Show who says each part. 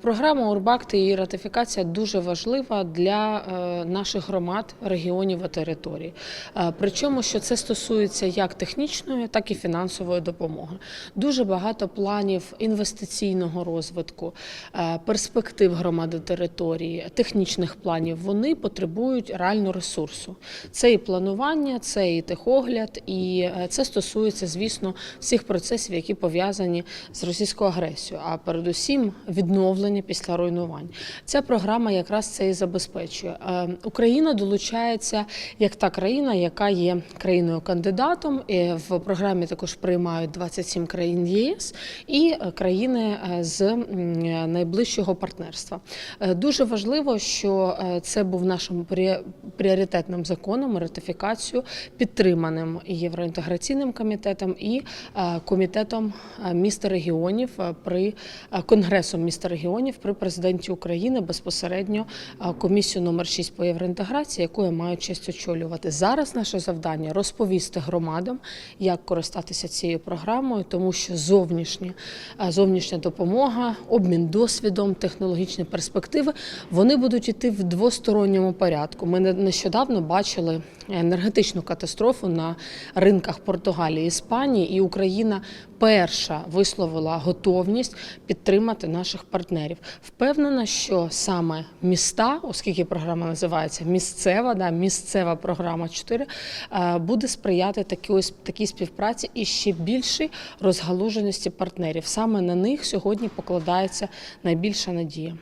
Speaker 1: Програма Урбакт і її ратифікація дуже важлива для е, наших громад, регіонів і територій. Е, Причому, що це стосується як технічної, так і фінансової допомоги. Дуже багато планів інвестиційного розвитку, е, перспектив громади території, технічних планів. Вони потребують реально ресурсу. Це і планування, це і техогляд, і це стосується, звісно, всіх процесів, які пов'язані з російською агресією, а передусім відновлення після руйнувань. Ця програма якраз це і забезпечує. Е, Україна долучається як та країна, яка є країною кандидатом. І в програмі також приймають 27 країн єС і е, країни е, з найближчого партнерства. Дуже важливо, що це був нашим пріоритетним законом, ратифікацію підтриманим євроінтеграційним комітетом і комітетом міста регіонів при конгресом міста регіонів при президенті України безпосередньо комісію номер 6 по євроінтеграції, яку я маю честь очолювати. Зараз наше завдання розповісти громадам, як користатися цією програмою, тому що зовнішня, е, зовнішня допомога, обмін досвідом, технологічні перспективи вони будуть йти в двосторонньому порядку. Ми не- нещодавно бачили енергетичну катастрофу на ринках Португалії, Іспанії, і Україна перша висловила готовність підтримати наших партнерів. Впевнена, що саме міста, оскільки програма називається місцева, да, місцева програма 4, е, буде сприяти такій, такій співпраці і ще більшій розгалуженості партнерів. Саме на них сьогодні покладається найбільша надія.